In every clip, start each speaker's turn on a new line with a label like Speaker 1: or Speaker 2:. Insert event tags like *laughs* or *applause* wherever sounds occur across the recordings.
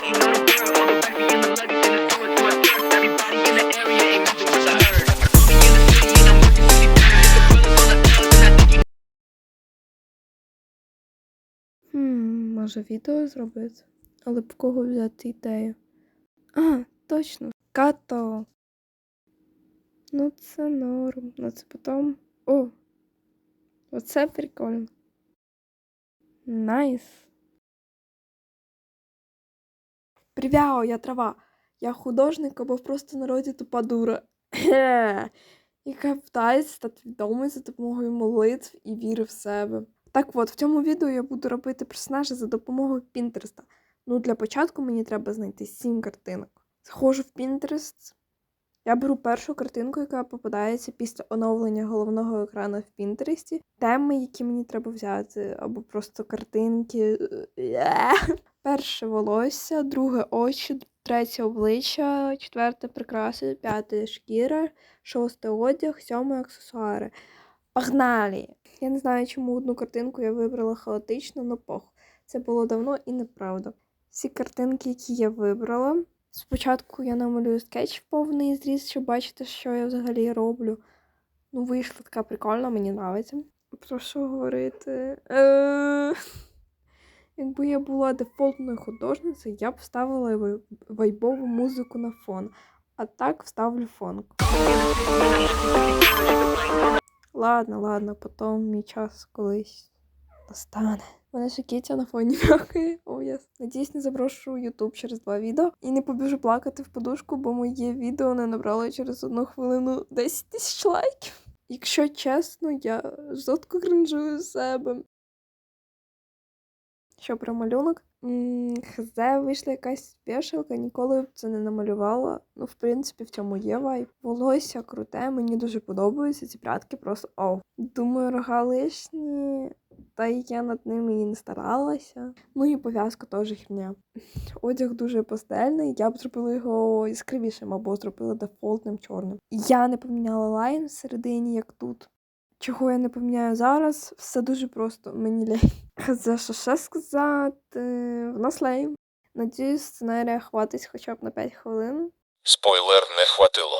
Speaker 1: Хм, може відео зробити? Але б кого взяти ідею? А, точно, като. Ну, це норм. Ну це потім. О! Оце прикольно. Найс. Привяо, я трава. Я художник або просто народі тупа дура. *clears throat* Яка питається стати відомою за допомогою молитв і віри в себе. Так от, в цьому відео я буду робити персонажа за допомогою Пінтереста. Ну, для початку мені треба знайти сім картинок. Схожу в Pinterest. Я беру першу картинку, яка попадається після оновлення головного екрану в Пінтересті. Теми, які мені треба взяти, або просто картинки. *laughs* Перше волосся, друге очі, третє обличчя, четверте прикраси, п'яте шкіра, шосте одяг, сьоме аксесуари. Погнали! Я не знаю, чому одну картинку я вибрала хаотично, но пох. Це було давно і неправда. Всі картинки, які я вибрала. Спочатку я намалюю скетч повний зріз, щоб бачити, що я взагалі роблю. Ну, вийшла така прикольна, мені подобається. Про що говорити? Е, Якби я була дефолтною художницею, я б вставила вайбову музику на фон. А так вставлю фон. Ладно, ладно, потім мій час колись настане. Мене ще кітя на фоні *laughs* м'якає. О, яс. Надіюсь, не заброшу Ютуб через два відео. І не побіжу плакати в подушку, бо моє відео не набрало через одну хвилину 10 тисяч лайків. Якщо чесно, я жорстко кринжую себе. Що про малюнок? Хз, вийшла якась вішалка, ніколи б це не намалювала. Ну, в принципі, в цьому є вайб. Волосся круте, мені дуже подобаються. Ці прятки просто оу. Думаю, рога лишні, та й я над ними і не старалася. Ну і пов'язка теж херня. Одяг дуже пастельний, я б зробила його яскравішим або зробила дефолтним чорним. Я не поміняла лайн всередині, як тут. Чого я не поміняю зараз, все дуже просто, мені лень. *laughs* За що ще сказати? В нас лейм. Надіюсь, сценарія хватить хоча б на 5 хвилин.
Speaker 2: Спойлер не хватило.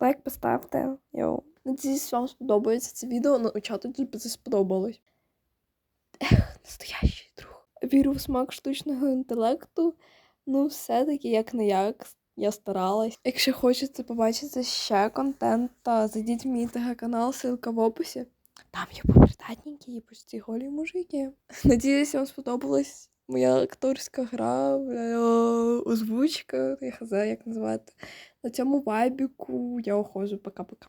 Speaker 1: Лайк поставте. Йоу. Надіюсь, вам сподобається це відео, ну чату тобі сподобалось. Ех, настоящий друг. Вірю в смак штучного інтелекту. Ну, все-таки як не як. Я старалась. Якщо хочете побачити ще контент, то зайдіть в мій ТГ-канал, ссылка в описі. Там є попридатненькі і почти голі мужики. Надіюсь, вам сподобалась моя акторська гра, бля, озвучка, я хз, як назвати. На цьому вайбіку я уходжу пока-пока.